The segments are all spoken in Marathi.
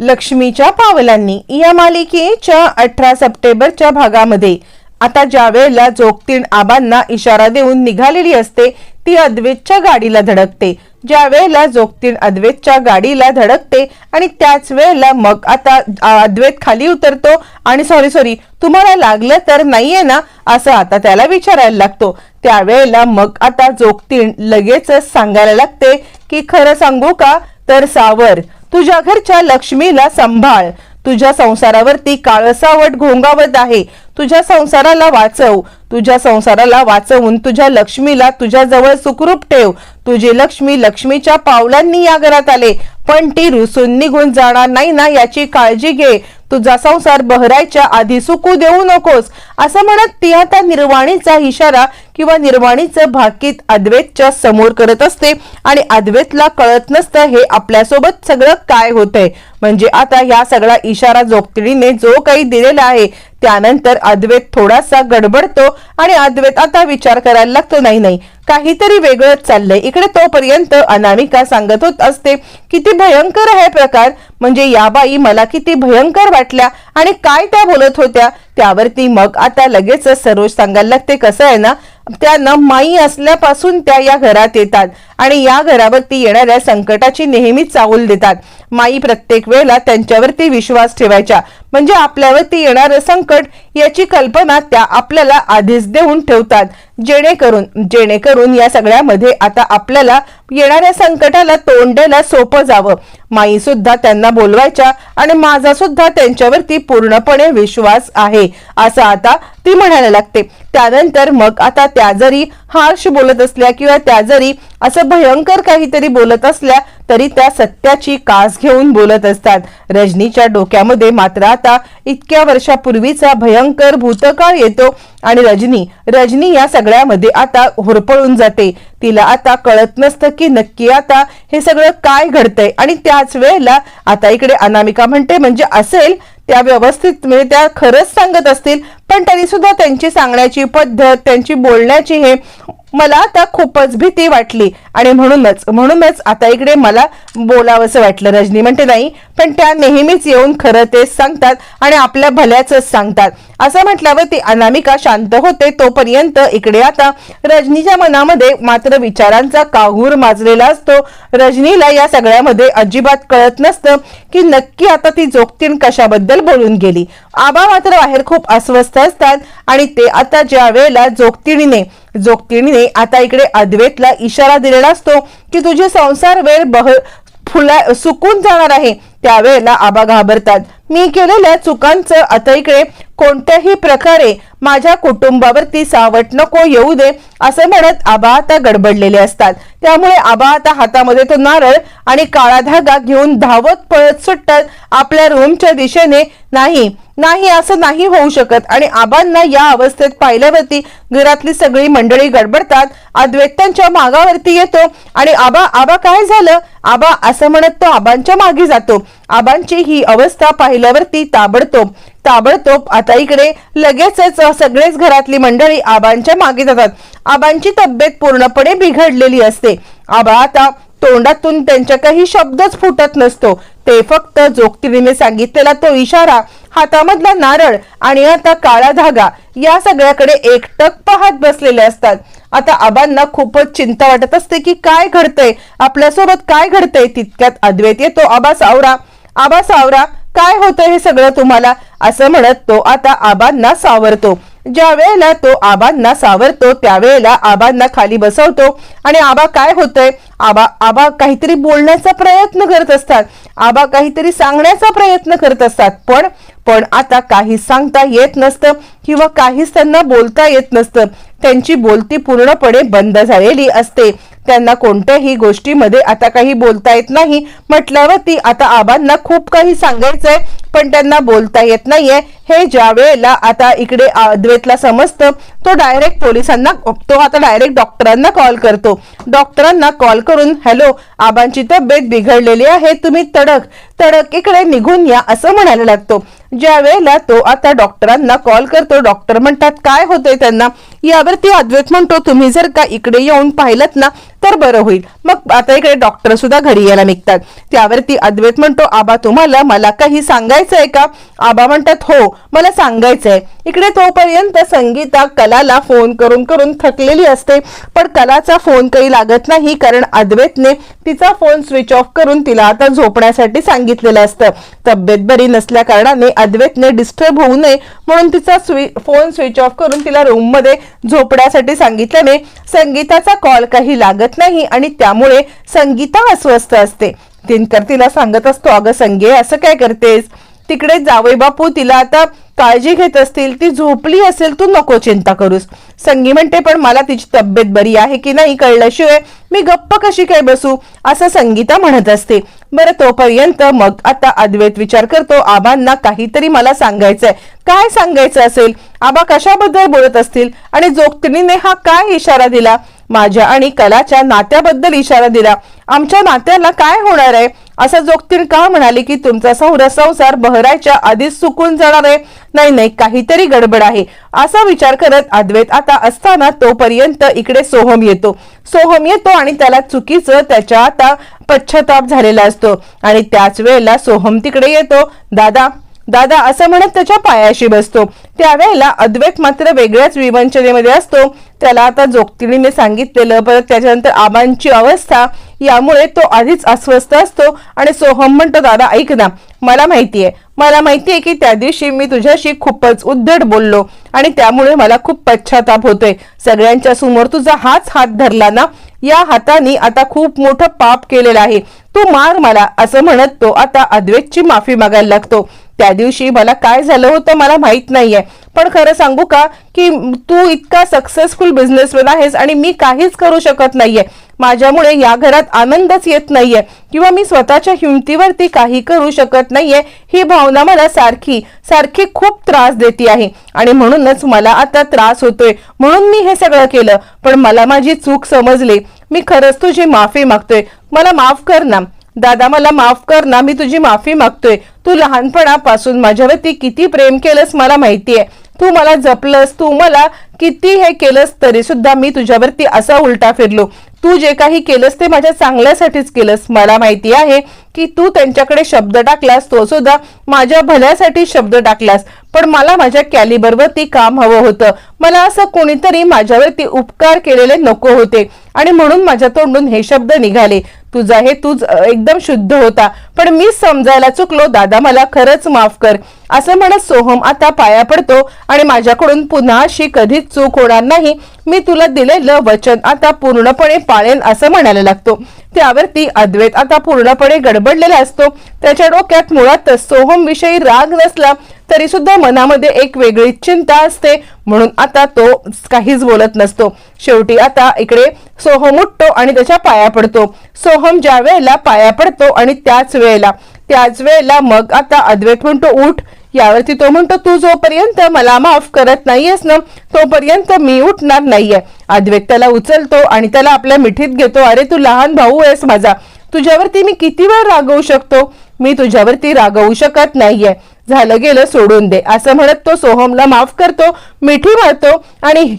लक्ष्मीच्या पावलांनी या मालिकेच्या अठरा सप्टेंबरच्या भागामध्ये. आता ज्या वेळेला जोगतीण आबांना इशारा देऊन निघालेली असते ती अद्वैतच्या गाडीला धडकते. ज्या वेळेला जोगतीण अद्वैतच्या गाडीला धडकते आणि त्याच वेळेला मग आता अद्वेत अद्वैत खाली उतरतो आणि सॉरी सॉरी तुम्हाला लागलं तर नाहीये ना असं आता त्याला विचारायला लागतो. त्यावेळेला मग आता जोगतीण लगेचच सांगायला लागते की खरं सांगू का? तर सावर तुझ्या घरच्या लक्ष्मीला सांभाळ. तुझ्या संसारावरती काळसावट घोंगावत आहे. तुझ्या संसाराला वाचव. तुझ्या संसाराला वाचवून तुझ्या लक्ष्मीला तुझ्या जवळ सुखरूप ठेव. तुझी लक्ष्मी लक्ष्मीच्या पावलांनी या घरात आले. पण ती रुसून निघून जाणार नाही ना याची काळजी घे. तुझा संसार बहरायच्या आधी सुकू देऊ नकोस असं म्हणत ती आता निर्वाणीचा इशारा किंवा निर्वाणीचं भाकीत अद्वैतच्या समोर करत असते आणि अद्वैतला कळत नसतं हे आपल्यासोबत सगळं काय होतंय. म्हणजे आता ह्या सगळा इशारा जोगतिडीने जो काही दिलेला आहे त्यानंतर अद्वैत थोडासा गडबडतो आणि अद्वैत आता विचार करायला लागतो नाही नाही काहीतरी वेगळंच चाललंय. इकडे तोपर्यंत अनामिका सांगत होत असते किती भयंकर आहे प्रकार. म्हणजे या बाई मला किती भयंकर वाटल्या आणि काय त्या बोलत होत्या? त्यावरती मग आता लगेच सरोज सांगायला लागते कसं आहे ना त्यांना माई असल्यापासून त्या या घरात येतात आणि या घरावरती येणाऱ्या संकटाची नेहमीच चाहूल देतात. माई प्रत्येक वेळेला त्यांच्यावरती विश्वास ठेवायच्या. म्हणजे आपल्यावरती येणारं संकट याची कल्पना त्या आपल्याला आधीच देऊन ठेवतात. जेणेकरून जेणेकरून या सगळ्यामध्ये आता आपल्याला येणाऱ्या संकटाला तोंड द्यायला सोपं जावं. माई सुद्धा त्यांना बोलवायच्या आणि माझा सुद्धा त्यांच्यावरती पूर्णपणे विश्वास आहे असं आता ती म्हणायला लागते. त्यानंतर मग आता त्या जरी हार्श बोलत असल्या किंवा त्या जरी असं भयंकर काहीतरी बोलत असल्या तरी त्या सत्याची कास घेऊन बोलत असतात. रजनीच्या डोक्यामध्ये मात्र आता इतक्या वर्षापूर्वीचा भयंकर भूतकाळ येतो आणि रजनी रजनी या सगळ्यामध्ये आता होरपळून जाते. तिला आता कळत नसतं की नक्की आता हे सगळं काय घडतंय आणि त्याच वेळेला आता इकडे अनामिका म्हणते म्हणजे असेल त्या व्यवस्थित म्हणजे त्या खरंच सांगत असतील पण तरी सुद्धा त्यांची सांगण्याची पद्धत त्यांची बोलण्याची हे मला आता खूपच भीती वाटली. आणि म्हणूनच म्हणूनच आता इकडे मला बोलावंसं वाटलं. रजनी म्हणते नाही पण त्या नेहमीच येऊन खरं तेच सांगतात आणि आपल्या भल्याच सांगतात. असं म्हटल्यावर ती अनामिका शांत होते. तोपर्यंत इकडे आता रजनीच्या मनामध्ये मात्र विचारांचा काहूर माजलेला असतो. रजनीला या सगळ्यामध्ये अजिबात कळत नसतं की नक्की आता ती जोगतीन कशाबद्दल बोलून गेली. आबा मात्र बाहेर खूप अस्वस्थ असतात आणि ते आता ज्या वेळेला जोगतिणीने जोगतीने आता इकडे अद्वैतला इशारा दिलेला असतो की तुझे संसार वेळ बह फुला सुकून जाणार आहे. त्यावेळेला आबा घाबरतात. मी केलेल्या चुकांचं आता इकडे कोणत्याही प्रकारे माझ्या कुटुंबावरती सावट नको येऊ दे असं म्हणत आबा आता गडबडलेले असतात. त्यामुळे आबा आता हातामध्ये तो नारळ आणि काळा धागा घेऊन धावत पळत सुटतात आपल्या रूमच्या दिशेने. नाही नाही असं नाही होऊ शकत. आणि आबांना या अवस्थेत पाहिल्यावरती घरातली सगळी मंडळी गडबडतात. अद्वैतांच्या मागावरती येतो. आणि आबा आबा काय झालं? आबा असं म्हणत तो आबांच्या मागे जातो. आबांची ही अवस्था पाहिल्यावरती ताबडतोब ताबडतोब आता इकडे लगेचच सगळेच घरातली मंडळी आबांच्या मागे जातात. आबांची तब्येत पूर्णपणे बिघडलेली असते. आबा आता तोंडातून त्यांच्या काही शब्दच फुटत नसतो. ते फक्त जोगतिरीने सांगितलेला तो इशारा हातामधला नारळ आणि आता काळा धागा या सगळ्याकडे एकटक पाहत बसलेले असतात. आता आबांना खूपच चिंता वाटत असते की काय घडतंय? आपल्यासोबत काय घडतंय? तितक्यात अद्वैत येतो आबा सावरा. आबा सावरा काय होतं हे सगळं तुम्हाला? असं म्हणत तो आता आबांना सावरतो. ज्या वेळेला तो आबांना सावरतो त्यावेळेला आबांना खाली बसवतो. आणि आबा काय होतंय? आबा आबा काहीतरी बोलण्याचा प्रयत्न करत असतात. आबा काहीतरी सांगण्याचा प्रयत्न करत असतात. पण पण आता काही सांगता येत नसतं किंवा काहीच त्यांना बोलता येत नसतं. त्यांची बोलती पूर्णपणे बंद झालेली असते. त्यांना कोणत्याही गोष्टीमध्ये आता काही बोलता येत नाही. म्हटल्यावर ती आता आबांना खूप काही सांगायचंय. पण त्यांना बोलता येत नाहीये. हे ज्या वेळेला आता इकडे अद्वैतला समजतं तो डायरेक्ट पोलिसांना तो आता डायरेक्ट डॉक्टरांना कॉल करतो. डॉक्टरांना कॉल करून हॅलो आबांची तब्येत बिघडलेली आहे तुम्ही तडक तडक इकडे निघून या असं म्हणायला लागतो. ज्या वेळेला तो आता डॉक्टरांना कॉल करतो डॉक्टर म्हणतात काय होतंय त्यांना? यावरती अद्वैत म्हणतो तुम्ही जर का इकडे येऊन पाहिलं ना तर बरं होईल. मग आता इकडे डॉक्टर सुद्धा घरी यायला निघतात. त्यावरती अद्वैत म्हणतो आबा तुम्हाला मला काही सांगायचं आहे का? आबा म्हणतात हो मला सांगायचंय. इकडे तोपर्यंत संगीता कलाला फोन करून करून थकलेली असते. पण कलाचा फोन काही लागत नाही कारण अद्वैतने तिचा फोन स्विच ऑफ करून तिला आता झोपण्यासाठी सांगितलेलं असतं. तब्येत बरी नसल्या कारणाने अद्वैतने डिस्टर्ब होऊ नये म्हणून तिचा स्वी फोन स्विच ऑफ करून तिला रूममध्ये झोपण्यासाठी सांगितल्याने संगीताचा कॉल काही लागत नाही आणि त्या त्यामुळे संगीता अस्वस्थ असते. दिनकर तिला सांगत असतो अगं संगे असं काय करतेस? तिकडे जावे बापू तिला आता काळजी घेत असतील ती झोपली असेल तू नको चिंता करूस. संगी म्हणते पण मला तिची तब्येत बरी आहे की नाही कळल्याशिवाय मी गप्प कशी काय बसू? असं संगीता म्हणत असते. बरं तोपर्यंत मग आता अद्वैत विचार करतो. आबांना काहीतरी मला सांगायचंय. काय सांगायचं असेल? आबा कशाबद्दल बोलत असतील? आणि जोगतिणीने हा काय इशारा दिला? माझ्या आणि कलाच्या नात्याबद्दल इशारा दिला. आमच्या नात्याला काय होणार आहे? असं जोगतीन का म्हणाली की तुमचा सौर संसार बहरायच्या आधीच सुकून जाणार आहे? नाही नाही काहीतरी गडबड आहे. असा विचार करत अद्वैत आता असताना तोपर्यंत इकडे सोहम येतो. सोहम येतो आणि त्याला चुकीचं त्याच्या आता पश्चाताप झालेला असतो. आणि त्याच वेळेला सोहम तिकडे येतो. दादा दादा असं म्हणत त्याच्या पायाशी बसतो. त्यावेळेला अद्वैत मात्र वेगळ्याच विवंचनेमध्ये असतो. त्याला आता जोगतिणीने सांगितलेलं परत त्याच्यानंतर आबांची अवस्था यामुळे तो आधीच अस्वस्थ असतो. आणि सोहम म्हणतो दादा ऐक ना मला आहे मला माहिती आहे की त्या दिवशी मी तुझ्याशी खूपच उद्धट बोललो आणि त्यामुळे मला खूप पश्चाताप होतोय. सगळ्यांच्या समोर तुझा हाच हात धरला ना? या हाताने आता खूप मोठं पाप केलेलं आहे. तू मार मला असं म्हणत तो आता अद्वैतची माफी मागायला लागतो. त्या दिवशी मला काय झालं होतं मला माहीत नाहीये. पण खरं सांगू का की तू इतका सक्सेसफुल बिझनेसमॅन आहेस आणि मी काहीच करू शकत नाहीये. माझ्यामुळे या घरात आनंदच येत नाहीये किंवा मी स्वतःच्या हिमतीवरती काही करू शकत नाहीये ही भावना मला सारखी सारखी खूप त्रास देते आहे. आणि म्हणूनच मला आता त्रास होतोय. म्हणून मी हे सगळं केलं. पण मला माझी चूक समजली. मी खरंच तुझी माफी मागतोय. मला माफ कर ना. दादा मला माफ कर ना मी तुझी माफी मागतोय. तू लहानपणापासून माझ्यावरती किती प्रेम केलंस मला माहितीये. तू मला जपलंस तू मला किती हे केलंस तरी सुद्धा मी तुझ्यावरती असा उलटा फिरलो. तू जे काही केलंस ते माझ्या चांगल्यासाठीच केलंस. मला माहिती आहे की तू त्यांच्याकडे शब्द टाकलास तो सुद्धा माझ्या भल्यासाठी शब्द टाकलास. पण मला माझ्या कॅलिबरवरती काम हवं होतं. मला असं कोणीतरी माझ्यावरती उपकार केलेले नको होते. आणि म्हणून माझ्या तोंडून हे शब्द निघाले. तुझा हे तुझ एकदम शुद्ध होता. पण मी समजायला चुकलो दादा मला खरंच माफ कर. असं म्हणत सोहम आता पाया पडतो आणि माझ्याकडून पुन्हा अशी कधीच चूक होणार नाही. मी तुला दिलेलं वचन आता पूर्णपणे पाळेन असं म्हणायला लागतो. त्यावरती अद्वैत आता पूर्णपणे गडबडलेला असतो. त्याच्या डोक्यात मुळातच सोहम विषयी राग नसला तरी सुद्धा मनामध्ये एक वेगळी चिंता असते. म्हणून आता तो काहीच बोलत नसतो. शेवटी आता इकडे सोहम उठतो आणि त्याच्या पाया पडतो. सोहम ज्या वेळेला पाया पडतो आणि त्याच वेळेला त्याच वेळेला मग आता अद्वैत म्हणतो उठ. यावरती तो म्हणतो तू जोपर्यंत मला माफ करत नाहीयेस ना तोपर्यंत मी उठणार नाहीये. अद्वैत त्याला उचलतो आणि त्याला आपल्या मिठीत घेतो अरे तू लहान भाऊ आहेस माझा. तुझ्यावरती मी किती वेळ रागवू शकतो? मी तुझ्यावरती रागवू शकत नाहीये. झालं गेलं सोडून दे. असं म्हणत तो सोहमला माफ करतो मिठी मारतो आणि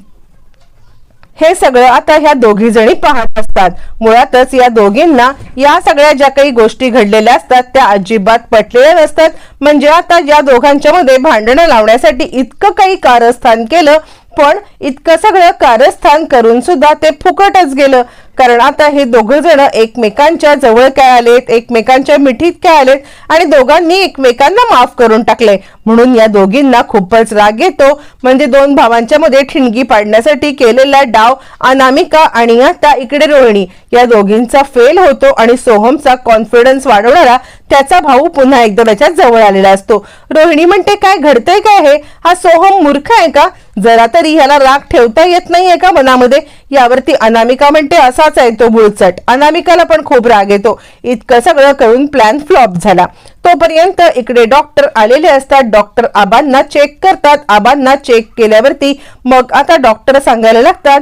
हे सगळं आता ह्या दोघी जणी पाहत असतात. मुळातच या दोघींना या सगळ्या ज्या काही गोष्टी घडलेल्या असतात त्या अजिबात पटलेल्या नसतात. म्हणजे आता या दोघांच्या मध्ये भांडणं लावण्यासाठी इतकं काही कारस्थान केलं पण इतकं सगळं कारस्थान करून सुद्धा ते फुकटच गेलं. कारण आता हे दोघं जण एकमेकांच्या जवळ काय आलेत एकमेकांच्या मिठीत काय आलेत आणि दोघांनी एकमेकांना माफ करून टाकले म्हणून या दोघींना खूपच राग येतो. म्हणजे दोन भावांच्या मध्ये ठिणगी पाडण्यासाठी केलेला डाव अनामिका आणि आता इकडे रोहिणी. या दोघींचा फेल होतो आणि सोहमचा कॉन्फिडन्स वाढवणारा त्याचा भाऊ पुन्हा एकदा त्याच्याजवळ आलेला असतो. रोहिणी म्हणते काय घडतंय काय हे? हा सोहम मूर्ख आहे का? जरा तरी ह्याला राग ठेवता येत नाहीये का मनामध्ये? यावरती अनामिका म्हणते असाच आहे तो बुळचट. अनामिकाला पण खूप राग येतो. इतकं सगळं करून प्लॅन फ्लॉप झाला. तोपर्यंत इकडे डॉक्टर आलेले असतात. डॉक्टर आबांना चेक करतात. आबांना चेक केल्यावरती मग आता डॉक्टर सांगायला लागतात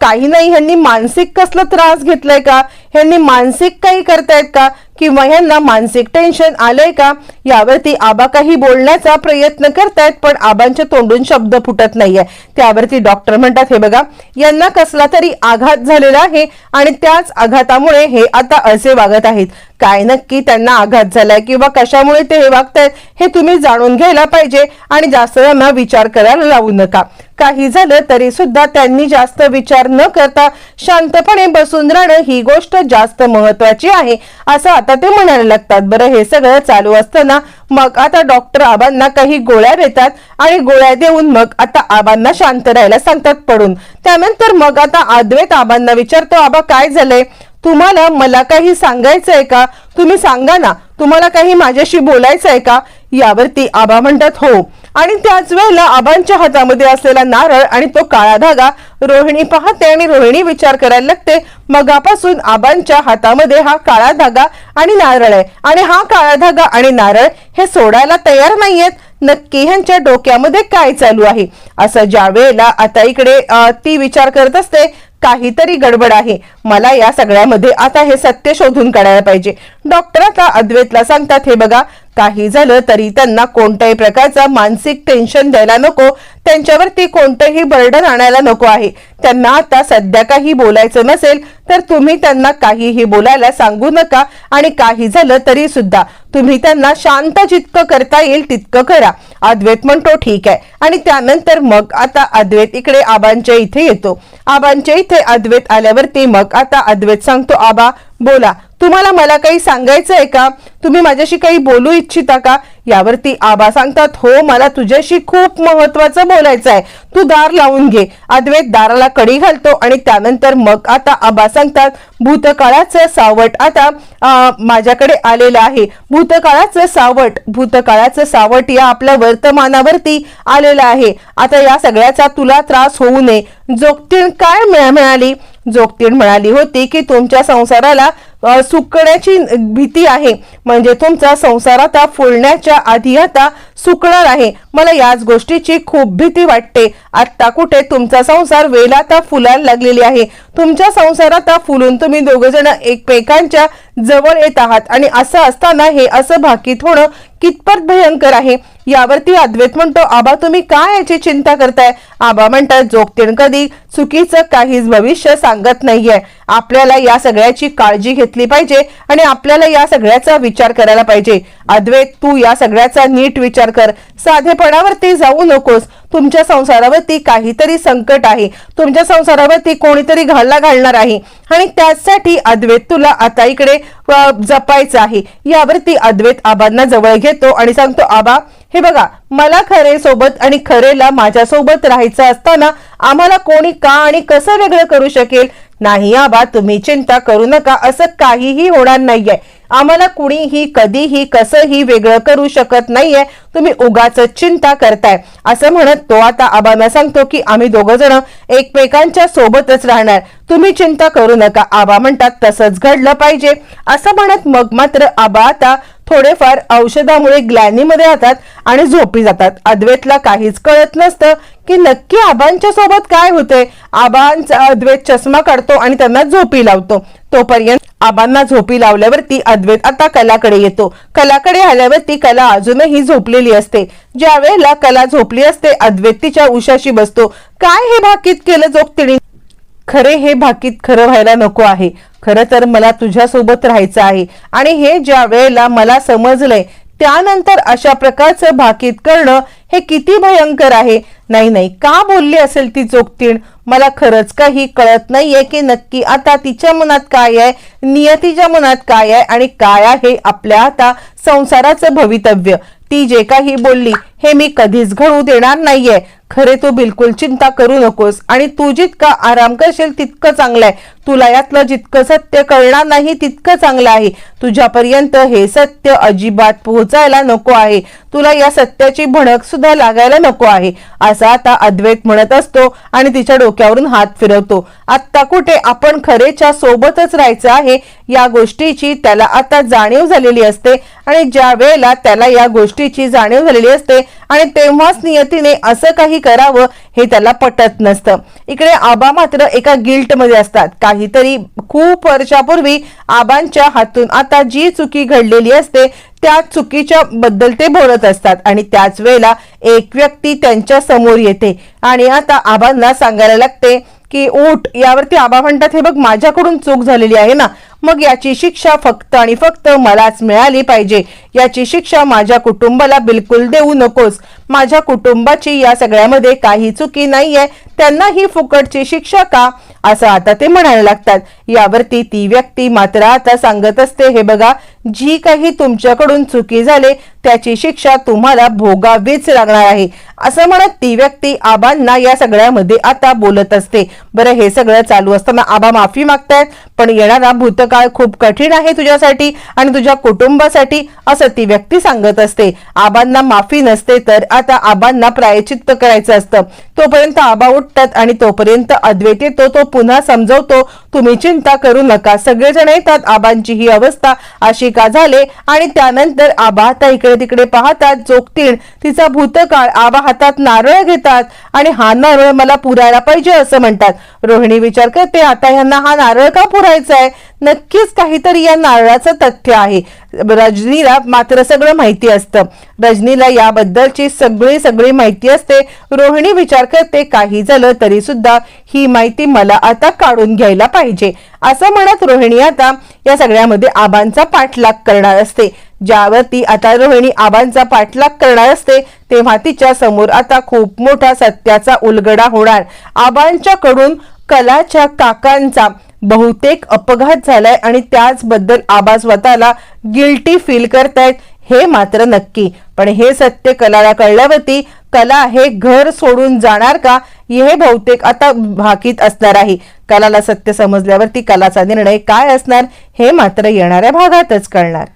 काही नाही ह्यांनी मानसिक कसलं त्रास घेतलाय का? ह्यांनी मानसिक काही करतायत का? किंवा यांना मानसिक टेन्शन आलंय का? यावरती आबा काही बोलण्याचा प्रयत्न करतायत पण आबांच्या तोंडून शब्द फुटत नाहीये. त्यावरती डॉक्टर म्हणतात हे बघा यांना कसला तरी आघात झालेला आहे आणि त्याच आघातामुळे हे आता असे वागत आहेत. काय नक्की त्यांना आघात झालाय किंवा कशामुळे ते हे वागतायत हे तुम्ही जाणून घ्यायला पाहिजे आणि जास्त त्यांना विचार करायला लावू नका. काही झालं तरी सुद्धा त्यांनी जास्त विचार न करता शांतपणे बसून राहणं ही गोष्ट जास्त महत्वाची आहे असं आता ते म्हणायला लागतात. बरं हे सगळं चालू असताना मग आता डॉक्टर आबांना काही गोळ्या देतात आणि गोळ्या देऊन मग आता आबांना शांत राहायला सांगतात पडून. त्यानंतर मग आता अद्वैत आबांना विचारतो आबा काय झालंय? तुम्हाला मला काही सांगायचं आहे का? तुम्ही सांगा ना. तुम्हाला काही माझ्याशी बोलायचं आहे का? यावरती आबा म्हणतात हो. आणि त्याच वेळेला आबांच्या हातामध्ये असलेला नारळ आणि तो काळा धागा रोहिणी पाहते आणि रोहिणी विचार करायला लागते मगापासून आबांच्या हातामध्ये हा काळा धागा आणि नारळ आहे आणि हा काळा धागा आणि नारळ हे सोडायला तयार नाहीयेत. नक्की ह्यांच्या डोक्यामध्ये काय चालू आहे? असं ज्या वेळेला आता इकडे ती विचार करत असते काहीतरी गडबड आहे. मला या सगळ्यामध्ये आता हे सत्य शोधून काढायला पाहिजे. डॉक्टर आता अद्वैतला सांगतात हे बघा काही झालं तरी त्यांना कोणत्याही प्रकारचा मानसिक टेन्शन द्यायला नको. त्यांच्यावरती कोणतंही बर्डन आणायला नको आहे. त्यांना आता सध्या काही बोलायचं नसेल तर तुम्ही त्यांना काहीही बोलायला सांगू नका आणि काही झालं तरी सुद्धा. तुम्ही त्यांना शांत जितकं करता येईल तितकं करा. अद्वैत म्हणतो ठीक आहे. आणि त्यानंतर मग आता अद्वैत इकडे आबांच्या इथे येतो. आबांच्या इथे अद्वैत आल्यावरती मग आता अद्वैत सांगतो आबा बोला तुम्हाला मला काही सांगायचं आहे का? तुम्ही माझ्याशी काही बोलू इच्छिता का? यावरती आबा सांगतात हो मला तुझ्याशी खूप महत्वाचं बोलायचं आहे तू दार लावून घे. अद्वैत दाराला कडी घालतो आणि त्यानंतर मग आता आबा सांगतात भूतकाळाचं सावट आता माझ्याकडे आलेलं आहे. भूतकाळाचं सावट भूतकाळाचं सावट या आपल्या वर्तमानावरती आलेलं आहे. आता या सगळ्याचा तुला त्रास होऊ नये. जोगतीण काय मिळा- मिळाली? जोगतीण म्हणाली होती की तुमच्या संसाराला सुकण्याची भीती आहे. म्हणजे तुमचा संसार आता फुलण्याच्या आधी आता सुकणार आहे. मला याच गोष्टीची खूप भीती वाटते. आत्ता कुठे तुमचा संसार वेला आता फुलायला लागलेली आहे. तुमच्या संसारात आता फुलून तुम्ही दोघ जण एकमेकांच्या जवळ येत आहात. आणि असं असताना हे असं भाकीत होणं कितपत भयंकर आहे. यावरती अद्वैत म्हणतो आबा तुम्ही काय याची चिंता करताय? आबा म्हणतात जोगतीण कधी चुकीचं काहीच भविष्य सांगत नाहीये. आपल्याला या सगळ्याची काळजी घेतली पाहिजे आणि आपल्याला या सगळ्याचा विचार करायला पाहिजे. अद्वैत तू या सगळ्याचा नीट विचार कर. साधेपणावरती जाऊ नकोस. तुमच्या संसारावरती काहीतरी संकट आहे. तुमच्या संसारावरती कोणीतरी घालला घालणार आहे. आणि त्यासाठी अद्वैत तुला आता इकडे जपायचं आहे. यावरती अद्वैत आबांना जवळ घेतो आणि सांगतो आबा हे बघा मला खरे सोबत आणि खरेला माझ्यासोबत राहायचं असताना आम्हाला कोणी का आणि कसं वेगळं करू शकेल? नाही आबा तुम्ही चिंता करू नका असं काहीही होणार नाहीये. आम्हाला कुणीही कधीही कसंही वेगळं करू शकत नाहीये. तुम्ही उगाच चिंता करताय. असं म्हणत तो आता आबांना सांगतो की आम्ही दोघ जण एकमेकांच्या सोबतच राहणार. तुम्ही चिंता करू नका आबा म्हणतात तसंच घडलं पाहिजे. असं म्हणत मग मात्र आबा आता थोडेफार औषधामुळे ग्लॅनीमध्ये जातात आणि झोपी जातात. अद्वैतला काहीच कळत नसतं की नक्की आबांच्या सोबत काय होते आबांचा अद्वैत चष्मा काढतो आणि त्यांना झोपी लावतो. तोपर्यंत आबांना झोपी लावल्यावरती अद्वैत आता कलाकडे येतो. कलाकडे आल्यावरती कला अजूनही झोपलेली असते. ज्या वेळेला कला झोपली असते अद्वैत तिच्या उशाशी बसतो. काय हे भाकीत केलं जोगतिणी खरे हे भाकीत खरं व्हायला नको आहे. खरं तर मला तुझ्यासोबत राहायचं आहे. आणि हे ज्या वेळेला मला समजलंय त्यानंतर अशा प्रकारचं भाकीत करणं हे किती भयंकर आहे. नाही नाही का बोलली असेल ती चोकतीण? मला खरंच काही कळत नाहीये की नक्की आता तिच्या मनात काय आहे नियतीच्या मनात काय आहे आणि काय आहे आपल्या आता संसाराचं भवितव्य. ती जे काही बोलली हे मी कधीच घडू देणार नाहीये. खरे तू बिलकुल चिंता करू नकोस. आणि तू जितका आराम करशील तितकं चांगलं आहे. तुला यातलं जितकं सत्य कळणार नाही तितकं चांगलं आहे. तुझ्यापर्यंत हे सत्य अजिबात पोहोचायला नको आहे. तुला या सत्याची भणक सुद्धा लागायला नको आहे. असं आता अद्वैत म्हणत असतो आणि तिच्या डोक्यावरून हात फिरवतो. आत्ता कुठे आपण खरेच्या सोबतच राहायचं आहे या गोष्टीची त्याला आता जाणीव झालेली असते. आणि ज्या वेळेला त्याला या गोष्टीची जाणीव झालेली असते आणि तेव्हाच नियतीने असं काही करावं हे त्याला पटत नसतं. इकडे आबा मात्र एका गिल्टमध्ये असतात. काहीतरी खूप वर्षापूर्वी आबांच्या हातून आता जी चुकी घडलेली असते त्या चुकीच्या बद्दल ते बोलत असतात आणि त्याच वेळेला एक व्यक्ती त्यांच्यासमोर येते आणि आता आबांना सांगायला लागते की ऊट यावरती आबा म्हणतात हे बघ माझ्याकडून चूक झालेली आहे ना मग याची शिक्षा फक्त आणि फक्त मलाच मिळाली पाहिजे. याची शिक्षा माझ्या कुटुंबाला बिलकुल देऊ नकोस. माझ्या कुटुंबाची या सगळ्यामध्ये काही चुकी नाहीये. त्यांना ही फुकटची शिक्षा का? असं आता ते म्हणायला लागतात. यावरती ती व्यक्ती मात्र आता सांगत असते हे बघा जी काही तुमच्याकडून चुकी झाले त्याची शिक्षा तुम्हाला भोगावीच लागणार आहे. असं म्हणत ती व्यक्ती आबांना या सगळ्यामध्ये आता बोलत असते. बरं हे सगळं चालू असताना आबा माफी मागतायत पण येणारा भूतकाळ खूप कठीण आहे तुझ्यासाठी आणि तुझ्या कुटुंबासाठी असं ती व्यक्ती सांगत असते. आबांना माफी नसते तर आता आबांना प्रायचित्त करायचं असतं. तोपर्यंत आबा उठतात आणि तोपर्यंत अद्वैत येतो तो पुन्हा समजवतो तुम्ही चिंता करू नका सगळेजण येतात आबांची ही अवस्था अशी का झाले? आणि त्यानंतर आबा आता इकडे तिकडे पाहतात जोगतीण तिचा भूतकाळ आबा हातात नारळ घेतात आणि हा नारळ मला पुरायला पाहिजे असं म्हणतात. रोहिणी विचार करते आता ह्यांना हा नारळ का पुरायचा आहे? नक्कीच काहीतरी या नारळाचं तथ्य आहे. रजनीला मात्र सगळं माहिती असतं. रजनीला याबद्दलची सगळी सगळी माहिती असते. रोहिणी विचार करते काही झालं तरी सुद्धा ही माहिती मला आता काढून घ्यायला पाहिजे. असं म्हणत रोहिणी आता या सगळ्यामध्ये आबांचा पाठलाग करणार असते. ज्यावरती आता रोहिणी आबांचा पाठलाग करणार असते तेव्हा तिच्या समोर आता खूप मोठा सत्याचा उलगडा होणार. आबांच्याकडून कलाच्या काकांचा बहुतेक अपघात झालाय आणि त्याचबद्दल आबा स्वतःला गिल्टी फील करतायत. हे मात्र नक्की. पण हे सत्य कलाला कळल्यावरती कला हे घर सोडून जाणार का? हे बहुतेक आता भाकीत असणार आहे. कलाला सत्य समजल्यावरती कलाचा निर्णय काय असणार हे मात्र येणाऱ्या भागातच कळणार.